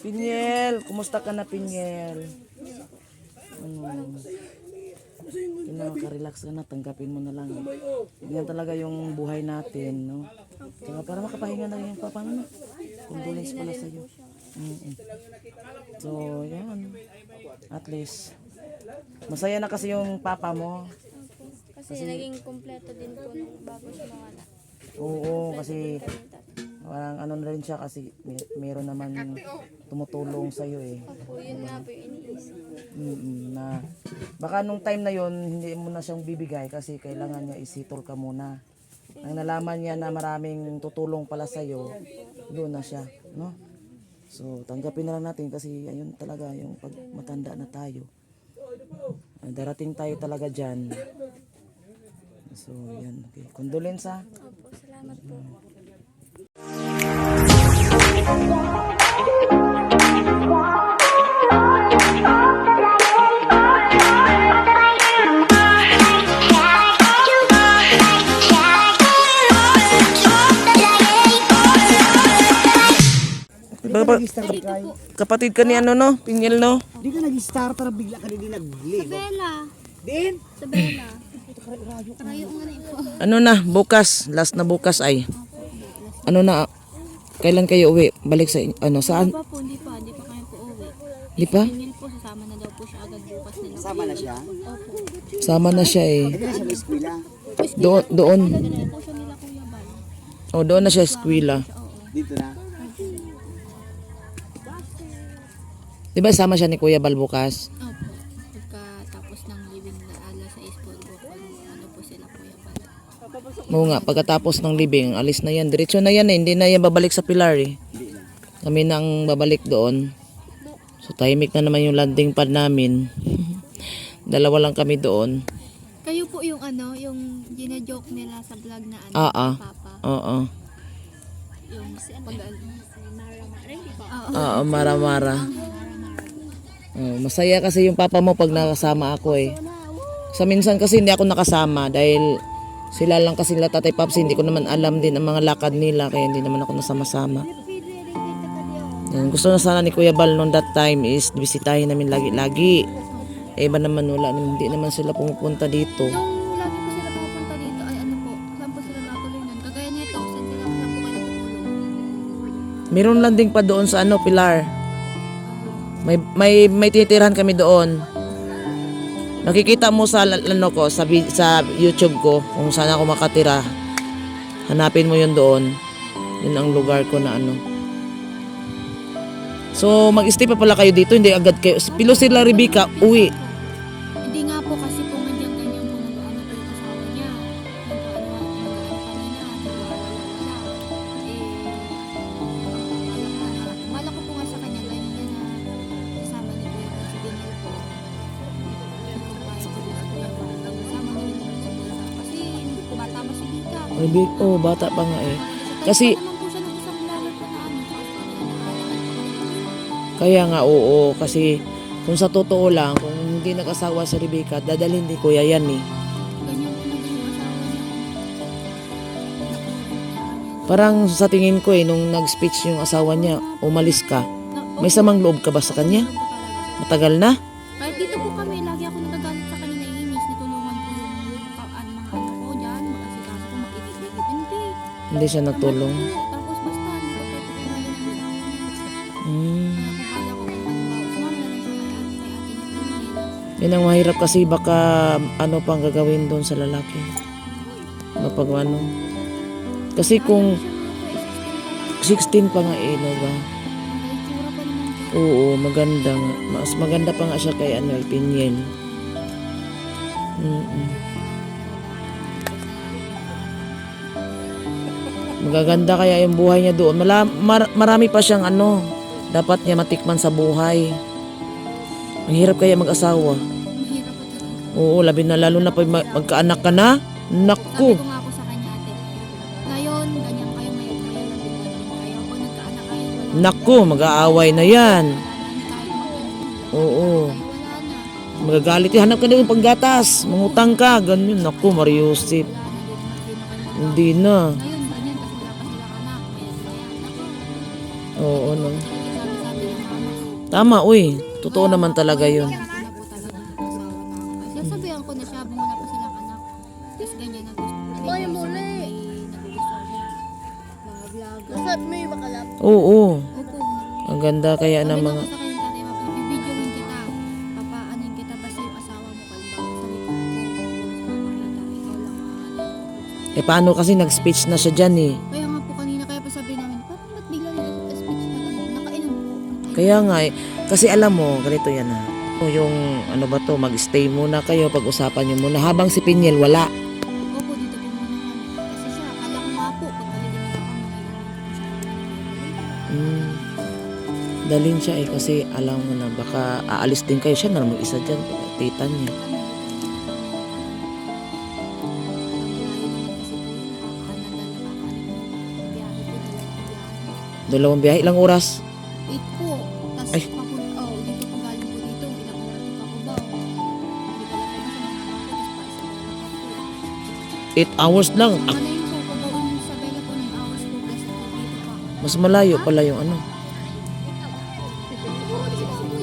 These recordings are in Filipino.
Pinyel, kumusta ka na Pinyel? Ano? Pinaka-relax ka na, tanggapin mo na lang. Yan talaga yung buhay natin, no? Tsaka para makapahinga na yung papa mo, no? Condolence pala sa'yo. Mm-mm. So, yan. At least, masaya na kasi yung papa mo. Kasi naging kumpleto din po nung bago siya mawala. Oo, kasi parang ano na rin siya kasi may, meron naman tumutulong sa iyo eh. Opo, yun nga po iniisip. Mm, na baka nung time na yon hindi mo na siyang bibigay kasi kailangan niya isitol ka muna. Nang nalaman niya na maraming tutulong pala sa iyo, doon na siya, no? So, tanggapin na lang natin kasi ayun talaga yung pag matanda na tayo. Ah, Darating tayo talaga diyan. So, yan. Okay. Condolence ha. Opo, salamat po. Ba- ba- kapatid ka ni ano no? Pinyel no? Di ka nag-star para bigla ka din nag-live. Bella! Din? Sa Bella. Karayo nga na po. Ano na, bukas, last na bukas ay. Ano na, kailan kayo uwi? Balik sa, ano, saan? Pa po, hindi pa. Hindi pa kami po uwi. Di pa? Email po, sasama na daw po siya agad bukas nila. Sama na siya. Opo. Sama na siya eh. Hindi na siya may eskwela. Doon, doon. Dala po siya nila Kuya Bal. Oh, doon na siya eskwela. Oo. Dito na. Di ba sama siya ni Kuya Bal bukas? Oo nga, pagkatapos ng libing, alis na yan. Diretso na yan eh, hindi na yan babalik sa Pilar eh. Hindi na. Kami na ang babalik doon. So, tahimik na naman yung landing pad namin. Dalawa lang kami doon. Kayo po yung ano, yung gina-joke nila sa vlog na ano, Ah, ah. Papa. Oo. Yung pag Mara Mara, hindi pa. Oo. Oo, mara-mara. Oh, masaya kasi yung papa mo pag nakasama ako eh. Sa minsan kasi hindi ako nakasama dahil sila lang kasi nila tatay paps, hindi ko naman alam din ang mga lakad nila kaya hindi naman ako nasama-sama. Yan, gusto na sana ni Kuya Bal noon that time is bisitahin namin lagi-lagi. Eh iba naman wala, hindi naman sila pumupunta dito. Lagi po sila pupunta dito ay ano po, saan po sila natuloy nun? Kagaya nito, saan sila saan po kayo? Meron landing pa doon sa ano, Pilar. May may may tinitirhan kami doon. Nakikita mo sa ano ko sa sa YouTube ko kung saan ako makatira. Hanapin mo 'yun doon. 'Yun ang lugar ko na ano. So, mag-stay pa pala kayo dito, hindi agad kayo. Pilo sila Rebecca, uwi. Rebecca, oh, bata pa nga eh. Kasi- Kaya nga oo, kasi kung sa totoo lang, kung hindi nag-asawa si Rebecca, dadalhin ni Kuya yan eh. Parang sa tingin ko eh, nung nag-speech yung asawa niya, umalis ka. May samang loob ka ba sa kanya? Matagal na? Hindi. Siya nagtulong. Tapos basta, hindi ko pwede kumain Pingin. Yan ang mahirap kasi baka ano pang gagawin doon sa lalaki. Kapag ano. Kasi kung 16 pa nga eh, no ba? Oo, maganda nga. Mas maganda pa nga siya kay ano, Pinyel. Mm Magaganda kaya yung buhay niya doon. Mala, mar- marami pa siyang ano, dapat niya matikman sa buhay. Ang hirap kaya mag-asawa. Mahirap po talaga. Oo, labi na lalo na pag ma- magkaanak ka na. Sabi Naku. ko nga po sa kanya ate, ngayon, ganyan kayo ngayon, ngayon, nandito kayo. Kung nagkaanak kayo, wala Naku, mag-aaway na yan. na, hindi tayo magkano. Oo. Wala na. Magagalit. Hanap ka na ng panggatas. Mangutang ka. Ganyan. Naku, Mariusip. Wala na hindi na kayo Hindi na. Ngayon, Oo, no. Tama, uy. Totoo naman talaga yun. Sasabihan ko na siya, wala pa silang anak. Tapos ganyan na gusto. Ay, muli! Mga vlog. Masarap mo yung makalap. Oo. Opo. Ang ganda kaya ng mga... ko ko. Eh paano kasi nag-speech na siya dyan eh. Kaya nga eh. Kasi alam mo, ganito yan ha. Yung ano ba to, mag-stay muna kayo, pag-usapan nyo muna. Habang si Pinyel wala. Opo, dito po muna kami. Kasi siya, akala ko nga po, pag nalilimit ako, Mm. Dalhin siya eh kasi alam mo na baka aalis din kayo. Siya na lang mag-isa dyan. Tita niya. Dalawang biyahe, ilang oras? Eight po. Ay. oh, dito po galing po dito. Oras po ako ba? Hindi ko lang po isa Eight hours lang. Ah, po, sa Bella po ng hours po. Dito pa. mas malayo pala yung ano.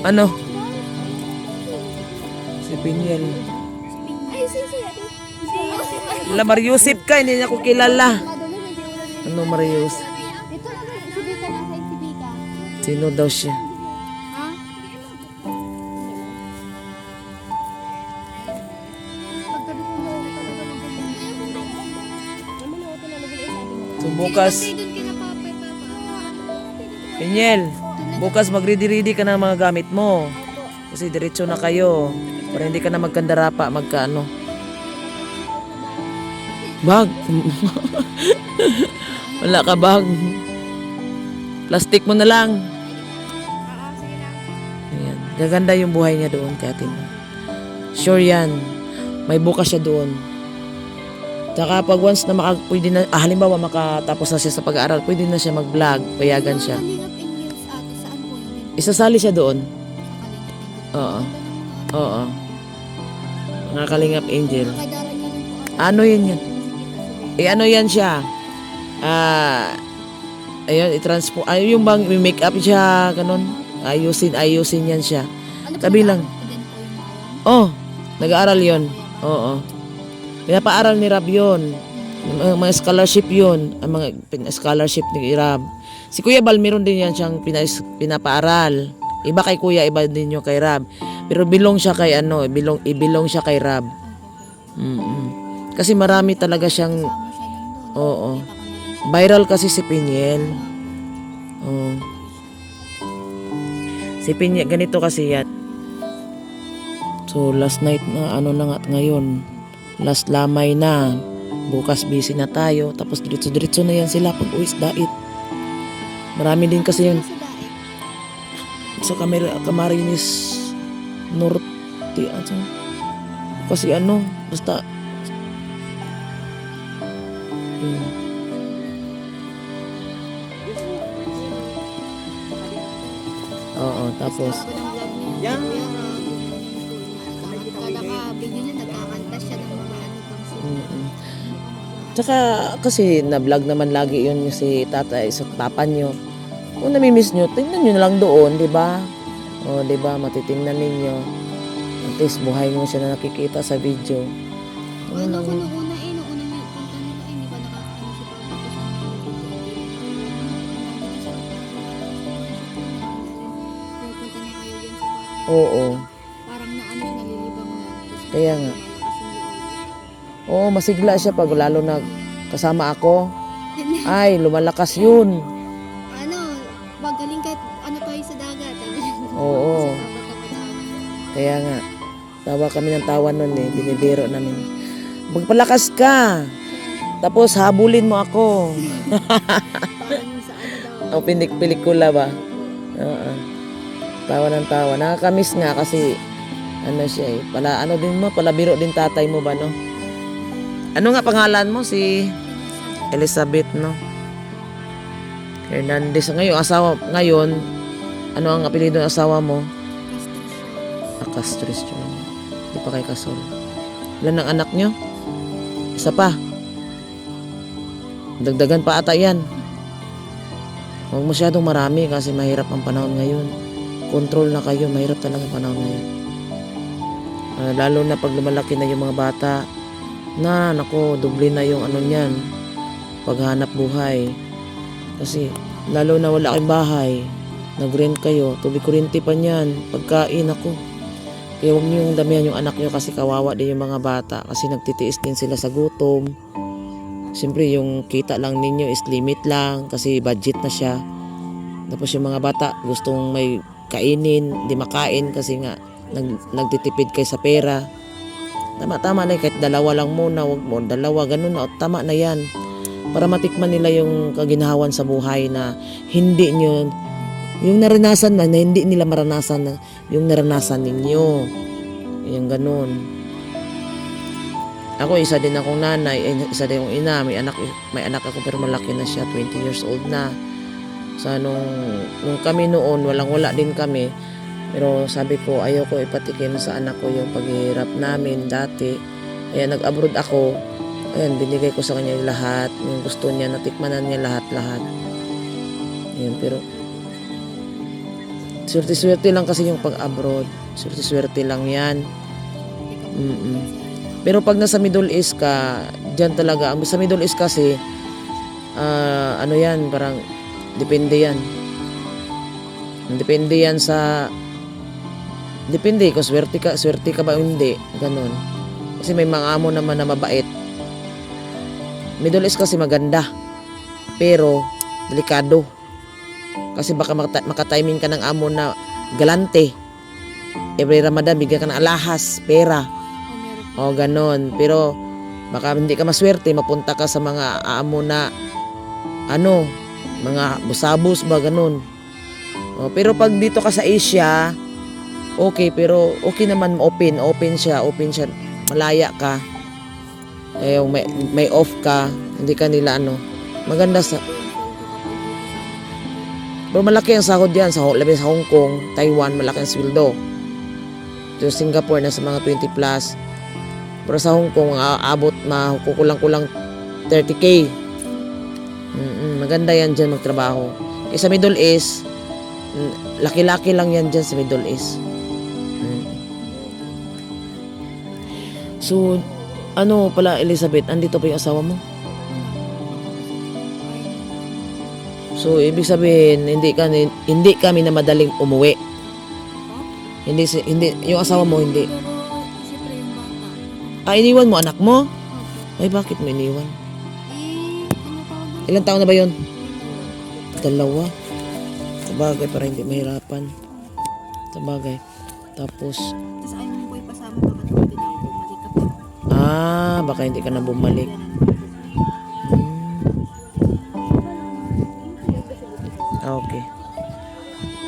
Ano? Si Pinyel. Ay, si si Wala, Mariusip ka. Hindi niya ako kilala. Ano Marius? Ito naman, si Bika na sa. Sino daw siya? Bukas. Pinyel, bukas mag-ready-ready ka ng mga gamit mo. Kasi diretso na kayo. Para hindi ka na magkandarapa, magkaano. Bag. Wala ka bag. Plastic mo na lang. Ayan. Gaganda yung buhay niya doon, mo. Sure yan. May bukas siya doon. Tsaka pag once na maka, pwede na, ah, halimbawa makatapos na siya sa pag-aaral, pwede na siya mag-vlog, payagan siya. Yun? Isasali siya doon. Oo. Oo. Mga Kalingap Angel. Ano yun yun? Eh ano yan siya? Ah, ayun, i-transpo, ay yung bang may make up siya, ganun. Ayusin, ayusin yan siya. Ano Tabi lang. nag-aaral mga yan? Oh, nag-aaral yon. Oo. Pinapaaral ni Rab yun. Mga, mga scholarship yun. Ang mga scholarship ni Rab. Si Kuya Bal, meron din yan siyang pinas, pinapaaral. Iba kay Kuya, iba din yung kay Rab. Pero bilong siya kay ano, bilong, ibilong siya kay Rab. Mm-mm. Kasi marami talaga siyang, oo. Siya. Viral kasi si Pinyel. Oh. Si Pinyel, ganito kasi yan. So, last night na, ano na nga ngayon. Last lamay na. Bukas busy na tayo. Tapos diretso-diretso na yan sila pag uwis dait. Marami din kasi yung Sa Camer Camarines Norte. Ano? Kasi ano, basta. Oo, tapos. Yan. Tsaka kasi na-vlog naman lagi yun yung si tatay sa papa nyo. Kung namimiss nyo, tingnan nyo na lang doon, di ba? O, di ba? Matitingnan ninyo. At least buhay mo siya na nakikita sa video. Ano ko nung una eh, una niya punta nila hindi ba nakakaano si Papa ko. Oo. Parang na ano, nalilibang na. Kaya nga. Oo, masigla siya pag lalo na kasama ako. Ay, lumalakas yun. Ano, magaling ka, ano tayo sa dagat. Niya. Oo. Kaya nga, tawa kami ng tawa nun eh. Binibiro namin. Magpalakas ka. Tapos habulin mo ako. Sa ano. O pinik pelikula ba? Oo. Tawa ng tawa. Nakakamiss nga kasi ano siya eh. Pala ano din mo, pala biro din tatay mo ba no? Ano nga pangalan mo si Elizabeth no? Hernandez. Ngayon, asawa, ngayon, ano ang apelido ng asawa mo? Castris Jr. Di pa kay Kasol. Ilan ang anak nyo? Isa pa. Dagdagan pa ata yan. Huwag masyadong marami kasi mahirap ang panahon ngayon. control na kayo. Mahirap talaga ang panahon na yun. Ah, lalo na pag lumalaki na yung mga bata na, nako, doble na yung ano niyan, paghanap buhay. Kasi, lalo na wala kayong bahay, nag-rent kayo, tubig kurinti pa niyan, pagkain ako. Kaya huwag niyong damihan yung anak niyo kasi kawawa din yung mga bata kasi nagtitiis din sila sa gutom. Siyempre yung kita lang ninyo is limit lang kasi budget na siya. Tapos yung mga bata gustong may kainin, di makain kasi nga nag, nagtitipid kayo sa pera. Tama-tama na kahit dalawa lang muna, wag mo, dalawa, ganun na, tama na yan. Para matikman nila yung kaginhawan sa buhay na hindi nyo, yung naranasan na, na hindi nila maranasan na, yung naranasan ninyo. Yung ganun. Ako, isa din akong nanay, eh, isa din akong ina, may anak, may anak ako pero malaki na siya, 20 years old na. Sa nung, nung kami noon, walang-wala din kami. Pero sabi ko, ayaw ko ipatikim sa anak ko yung paghihirap namin dati. Kaya nag-abroad ako. Ayan, binigay ko sa kanya yung lahat. Yung gusto niya, natikmanan niya lahat-lahat. Ayan, pero swerte-swerte lang kasi yung pag-abroad. Swerte-swerte lang yan. Mm-mm. Pero pag nasa Middle East ka, dyan talaga. Sa Middle East kasi, ah, ano yan, parang depende yan. Depende yan sa Depende kung swerte ka, swerte ka ba hindi. Ganon. Kasi may mga amo naman na mabait. Middle East kasi maganda. Pero, delikado. Kasi baka makata- makatiming ka ng amo na galante. Every Ramadan, bigyan ka ng alahas, pera. O, ganon. Pero, baka hindi ka maswerte, mapunta ka sa mga amo na, ano, mga busabos ba, ganon. O, pero pag dito ka sa Asia, okay, pero okay naman, open, open siya, open siya, malaya ka. Eh, may, may off ka, hindi ka nila ano, maganda sa, pero malaki ang sahod yan, sa, labi sa Hong Kong, Taiwan, malaki ang sweldo. Sa Singapore, nasa mga 20 plus. Pero sa Hong Kong, aabot, makukulang-kulang 30k. Mm-mm, maganda yan dyan magtrabaho. Eh, sa Middle East, mm, laki-laki lang yan dyan sa Middle East. So, ano pala Elizabeth, andito pa yung asawa mo? So, ibig sabihin, hindi ka hindi kami na madaling umuwi. Hindi hindi yung asawa mo hindi. Ah, iniwan mo anak mo? Ay, bakit mo iniwan? Ilang taon na ba yon? Dalawa. Sabagay, para hindi mahirapan. Sabagay. Tapos, ah, baka hindi ka na bumalik. Ah, Okay.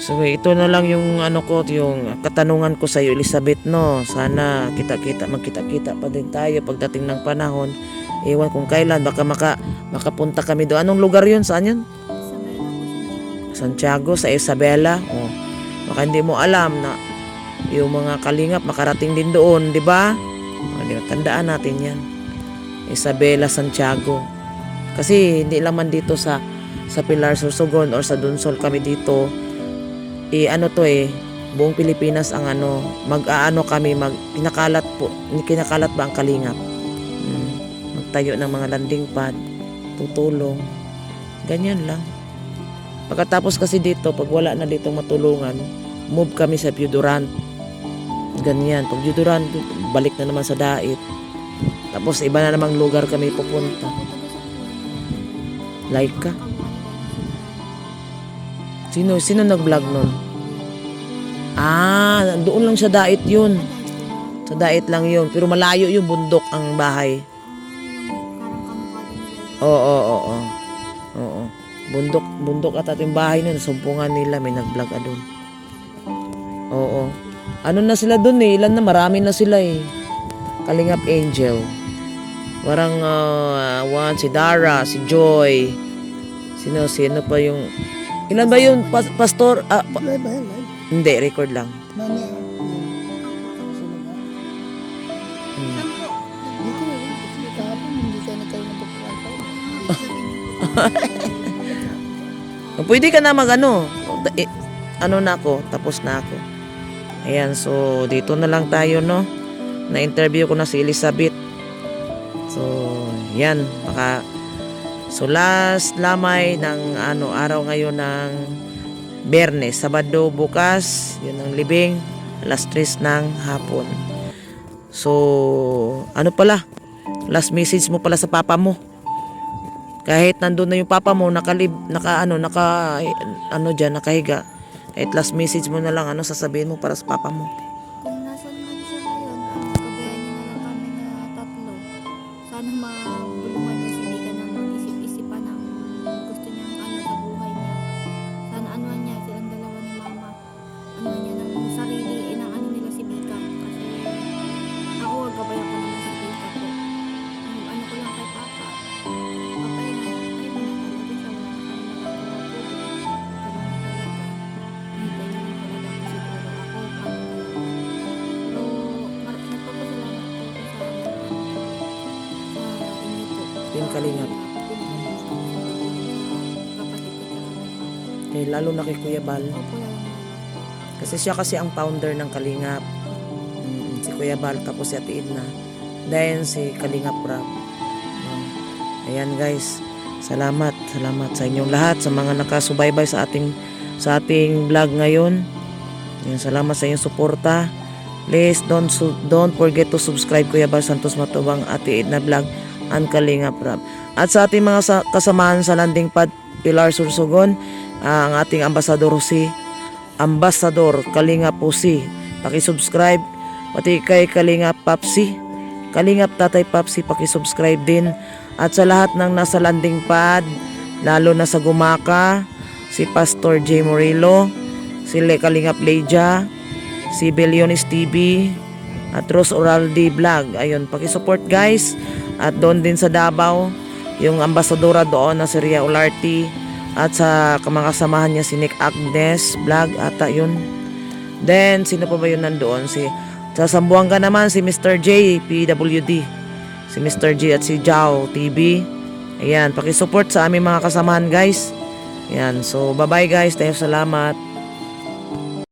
So, ito na lang yung ano ko, yung katanungan ko sa iyo, Elizabeth, no. Sana kita-kita, magkita-kita pa din tayo pagdating ng panahon. Ewan kung kailan, baka maka, makapunta kami doon. Anong lugar yun? Saan sa Santiago, sa Isabela. Oh. Baka hindi mo alam na yung mga kalingap makarating din doon, di ba? Oh, di ba? Tandaan natin yan. Isabela, Santiago. Kasi hindi lang man dito sa sa Pilar Sorsogon or sa Dunsol kami dito. Eh ano to eh, buong Pilipinas ang ano, mag-aano kami, mag kinakalat po, kinakalat ba ang kalingap? Mm, magtayo ng mga landing pad, tutulong. Ganyan lang. Pagkatapos kasi dito, pag wala na dito matulungan, move kami sa Piuduran. Ganyan. Pag Piuduran, balik na naman sa Dait. Tapos iba na namang lugar kami pupunta. Like ka? Sino, sino nag-vlog nun? Ah, doon lang sa Dait yun. Sa Dait lang yun. Pero malayo yung bundok ang bahay. Oo, oo, oo. Oo. Bundok, bundok at ating bahay nun, sumpungan nila, may nag-vlog doon. Oo. Ano na sila doon eh, ilan na, marami na sila eh. Kalingap Angel. Parang, ah, one, si Dara, si Joy. Sino, sino pa yung... Ilan ba yun, Pas- Pastor? Ah, pa- hindi, record lang. Hmm. Pwede ka na mag ano, eh, ano na ako, tapos na ako. Ayan, so dito na lang tayo, no? Na-interview ko na si Elizabeth. So, yan, baka So last lamay ng ano araw ngayon ng Bernes, Sabado bukas, yun ang libing, alas 3 ng hapon. So, ano pala? Last message mo pala sa papa mo. Kahit nandun na yung papa mo, nakalib, naka ano, naka, ano dyan, nakahiga. Kahit last message mo na lang, ano sasabihin mo para sa papa mo. Papa. Eh, lalo na kay Kuya Bal. Kasi siya kasi ang founder ng Kalingap. Mm, si Kuya Bal, tapos si Ate Edna. Then si Kalingap Rap. Ayan guys, salamat, salamat sa inyong lahat, sa mga nakasubaybay sa ating sa ating vlog ngayon. Ayan, salamat sa inyong suporta. Please don't don't forget to subscribe Kuya Bal Santos Matubang Ate Edna Vlog and Kalingap Rap. At sa ating mga sa- kasamahan sa landing pad Pilar Sursogon, ah, ang ating ambasador si Ambassador Kalinga Pusi. Paki-subscribe pati kay Kalinga Papsi. Kalingap Tatay Papsi paki-subscribe din. At sa lahat ng nasa landing pad, lalo na sa Gumaka, si Pastor J. Murillo, si Le Kalingap Leja, si Billionis TV, at Ros Oraldi Vlog. Ayun, paki-support guys. At doon din sa Davao, yung ambasadora doon na si Ria Olarte, at sa mga kasamahan niya si Nick Agnes vlog ata yun. Then, sino pa ba yun nandoon? Si, sa Sambuanga naman, si Mr. J, PWD. Si Mr. J at si Jao TV. Ayan, pakisupport sa aming mga kasamahan guys. Ayan, so bye-bye guys. Tayo salamat.